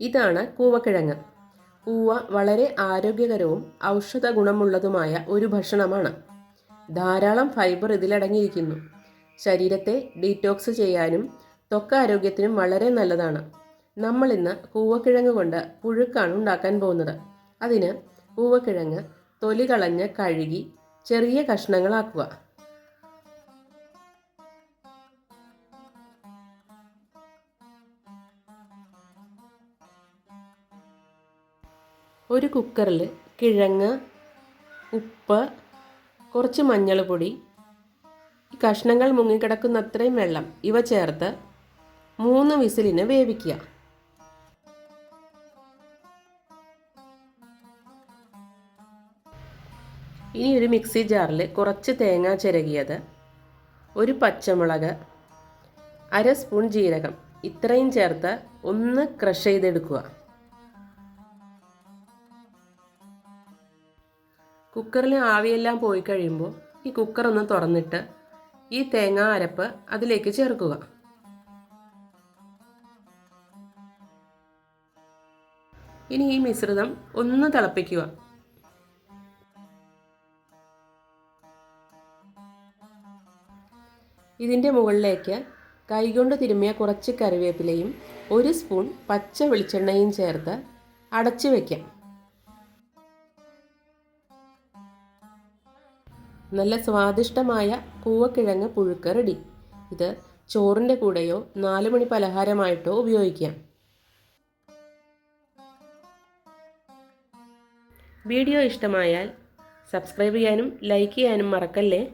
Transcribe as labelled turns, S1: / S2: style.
S1: ഇതാണ് കൂവക്കിഴങ്ങ്. കൂവ വളരെ ആരോഗ്യകരവും ഔഷധ ഗുണമുള്ളതുമായ ഒരു ഭക്ഷണമാണ്. ധാരാളം ഫൈബർ ഇതിലടങ്ങിയിരിക്കുന്നു. ശരീരത്തെ ഡീറ്റോക്സ് ചെയ്യാനും ത്വക്ക ആരോഗ്യത്തിനും വളരെ നല്ലതാണ്. നമ്മൾ ഇന്ന് കൂവക്കിഴങ്ങ് കൊണ്ട് പുഴുക്കാണ് ഉണ്ടാക്കാൻ പോകുന്നത്. അതിന് കൂവക്കിഴങ്ങ് തൊലി കളഞ്ഞ് കഴുകി ചെറിയ കഷ്ണങ്ങളാക്കുക. ഒരു കുക്കറിൽ കിഴങ്ങ് ഉപ്പ് കുറച്ച് മഞ്ഞൾപ്പൊടി. ഈ കഷ്ണങ്ങൾ മുങ്ങിക്കിടക്കുന്ന അത്രയും വെള്ളം. ഇവ ചേർത്ത് മൂന്ന് വിസിലിന് വേവിക്കുക. ഇനി ഒരു മിക്സി ജാറിൽ കുറച്ച് തേങ്ങ ചിരകിയത് ഒരു പച്ചമുളക് അര സ്പൂൺ ജീരകം. ഇത്രയും ചേർത്ത് ഒന്ന് ക്രഷ് ചെയ്തെടുക്കുക. കുക്കറിൽ ആവിയെല്ലാം പോയി കഴിയുമ്പോൾ ഈ കുക്കർ ഒന്ന് തുറന്നിട്ട് ഈ തേങ്ങ അരപ്പ് അതിലേക്ക് ചേർക്കുക. ഇനി ഈ മിശ്രിതം ഒന്ന് തിളപ്പിക്കുക. ഇതിന്റെ മുകളിലേക്ക് കൈകൊണ്ട് തിരുമ്മിയ കുറച്ച് കറിവേപ്പിലയും ഒരു സ്പൂൺ പച്ച വെളിച്ചെണ്ണയും ചേർത്ത് അടച്ചു വയ്ക്കാം നല്ല സ്വാദിഷ്ടമായ കൂവക്കിഴങ്ങ് പുഴുക്ക് റെഡി. ഇത് ചോറിന്റെ കൂടെയോ നാല് മണി പലഹാരമായിട്ടോ ഉപയോഗിക്കാം. വീഡിയോ ഇഷ്ടമായാൽ സബ്സ്ക്രൈബ് ചെയ്യാനും ലൈക്ക് ചെയ്യാനും മറക്കല്ലേ?